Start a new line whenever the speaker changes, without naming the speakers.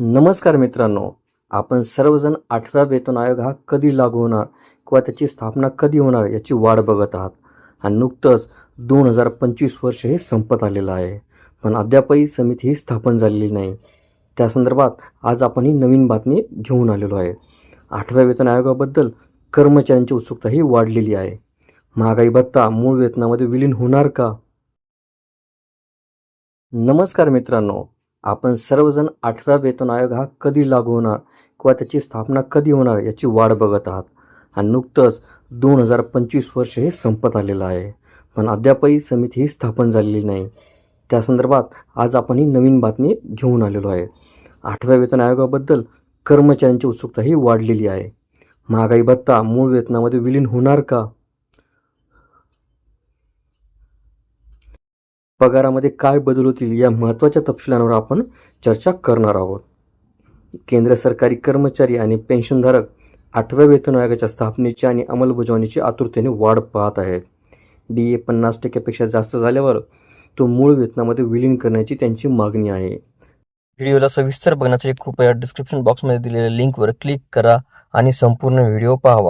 नमस्कार मित्रांनो आपण सर्वजण आठव्या वेतन आयोग हा कधी लागू होणार किंवा त्याची स्थापना कधी होणार याची वाट बघत आहात. आणि नुकतंच दोन हजार पंचवीस वर्ष हे संपत आलेलं आहे. पण अद्यापही समिती ही स्थापन झालेली नाही. त्या संदर्भात आज आपण ही नवीन बातमी घेऊन आलेलो आहे. आठव्या वेतन आयोगाबद्दल कर्मचाऱ्यांची उत्सुकताही वाढलेली आहे. महागाई भत्ता मूळ वेतनामध्ये विलीन होणार का? नमस्कार मित्रांनो आपण सर्वजण आठव्या वेतन आयोग हा कधी लागू होणार किंवा त्याची स्थापना कधी होणार याची वाट बघत आहात. आणि नुकतंच दोन हजार पंचवीस वर्ष हे संपत आलेलं आहे. पण अद्यापही समिती ही स्थापन झालेली नाही. त्या संदर्भात आज आपण ही नवीन बातमी घेऊन आलेलो आहे. आठव्या वेतन आयोगाबद्दल कर्मचाऱ्यांची उत्सुकताही वाढलेली आहे. महागाई भत्ता मूळ वेतनामध्ये विलीन होणार का? पगारामध्ये काय बदल होतील या महत्त्वाच्या तपशिलांवर आपण चर्चा करणार आहोत. केंद्र सरकारी कर्मचारी आणि पेन्शनधारक आठव्या वेतन आयोगाच्या स्थापनेची आणि अंमलबजावणीची आतुरतेने वाढ पाहत आहेत. डी ए पन्नास टक्क्यापेक्षा जास्त झाल्यावर तो मूळ वेतनामध्ये विलीन करण्याची त्यांची मागणी आहे.
व्हिडिओला सविस्तर बघण्यासाठी कृपया डिस्क्रिप्शन बॉक्समध्ये दिलेल्या लिंकवर क्लिक करा आणि संपूर्ण व्हिडिओ पाहावा.